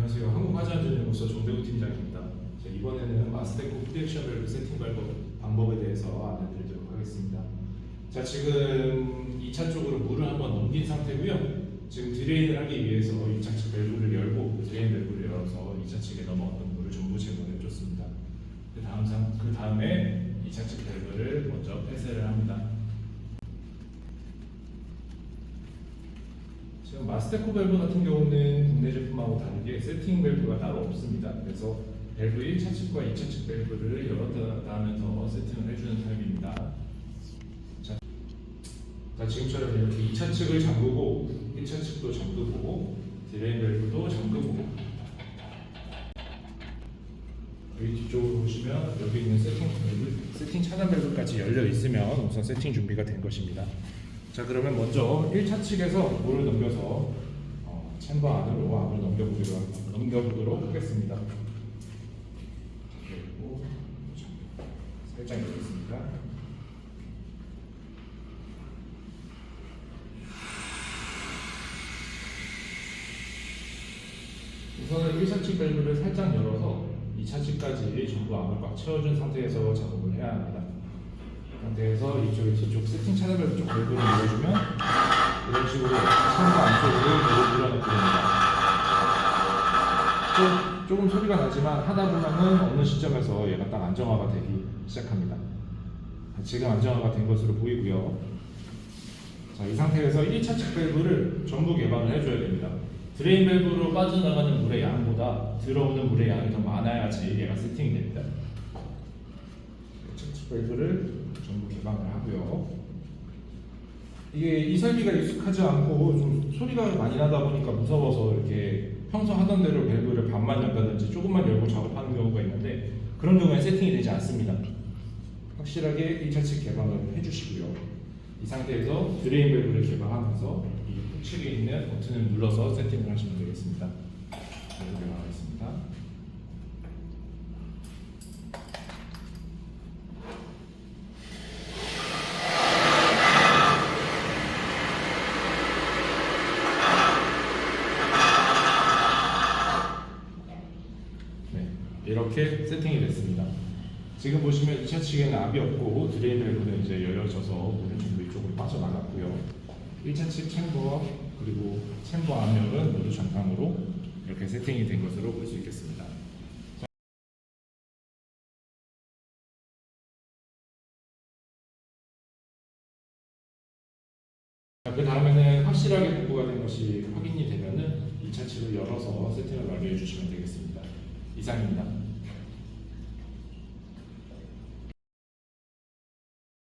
안녕하세요. 한국화재안전연구소 정대우 팀장입니다. 자, 이번에는 마스테코 프리액션 밸브 세팅 방법, 방법에 대해서 안내드리도록 하겠습니다. 자, 지금 2차 쪽으로 물을 한번 넘긴 상태고요. 지금 드레인을 하기 위해서 2차 측 밸브를 열고 그 드레인 밸브를 열어서 2차 측에 넘어갔던 물을 전부 제거해 줬습니다. 그 다음 상, 그 다음에 2차 측 밸브를 먼저 폐쇄를 합니다. 지금 마스테코 밸브 같은 경우는 국내 제품하고 다르게 세팅 밸브가 따로 없습니다. 그래서 밸브 1차 측과 2차 측 밸브를 열었다 하면서 세팅을 해주는 타입입니다. 자, 자, 지금처럼 이렇게 2차 측을 잠그고 1차 측도 잠그고 드레인 밸브도 잠그고 여기 뒤쪽으로 보시면 여기 있는 세팅 밸브, 세팅 차단 밸브까지 열려 있으면 우선 세팅 준비가 된 것입니다. 자 그러면 먼저 1차 측에서 물을 넘겨서 어, 챔버 안으로 암을 넘겨보도록, 넘겨보도록 하겠습니다. 자, 그리고 살짝 열겠습니다. 우선은 1차 측 밸브를 살짝 열어서 2차 측까지 전부 암을 꽉 채워준 상태에서 작업을 해야 합니다. 상태에서 이쪽에 뒤쪽 세팅 차단 밸브 쪽 밸브를 눌러주면 이런 식으로 챔버 안쪽으로 물을 밀어넣게 됩니다. 좀, 조금 소리가 나지만 하다 보면은 어느 시점에서 얘가 딱 안정화가 되기 시작합니다. 지금 안정화가 된 것으로 보이고요. 자, 이 상태에서 1차 측 밸브를 전부 개방을 해줘야 됩니다. 드레인 밸브로 빠져나가는 물의 양보다 들어오는 물의 양이 더 많아야지 얘가 세팅이 됩니다. 1차 측 밸브를 전부 개방을 하고요. 이게 이 설비가 익숙하지 않고 좀 소리가 많이 나다 보니까 무서워서 이렇게 평소 하던 대로 밸브를 반만 연다든지 조금만 열고 작업하는 경우가 있는데 그런 경우에 세팅이 되지 않습니다. 확실하게 1차 측 개방을 해주시고요. 이 상태에서 드레인 밸브를 개방하면서 이 우측에 있는 버튼을 눌러서 세팅을 하시면 되겠습니다. 밸브 개방하겠습니다. 네, 이렇게 세팅이 됐습니다. 지금 보시면 2차 측에는 압이 없고 드레인 밸브는 이제 열려져서 물은 전부 이쪽으로 빠져나갔고요. 1차 측 챔버 그리고 챔버 압력은 모두 정상으로 이렇게 세팅이 된 것으로 볼 수 있겠습니다. 자, 그 다음에는 확실하게 복구가 된 것이 확인이 되면은 2차 측을 열어서 세팅을 완료해 주시면 되겠습니다. 이상입니다.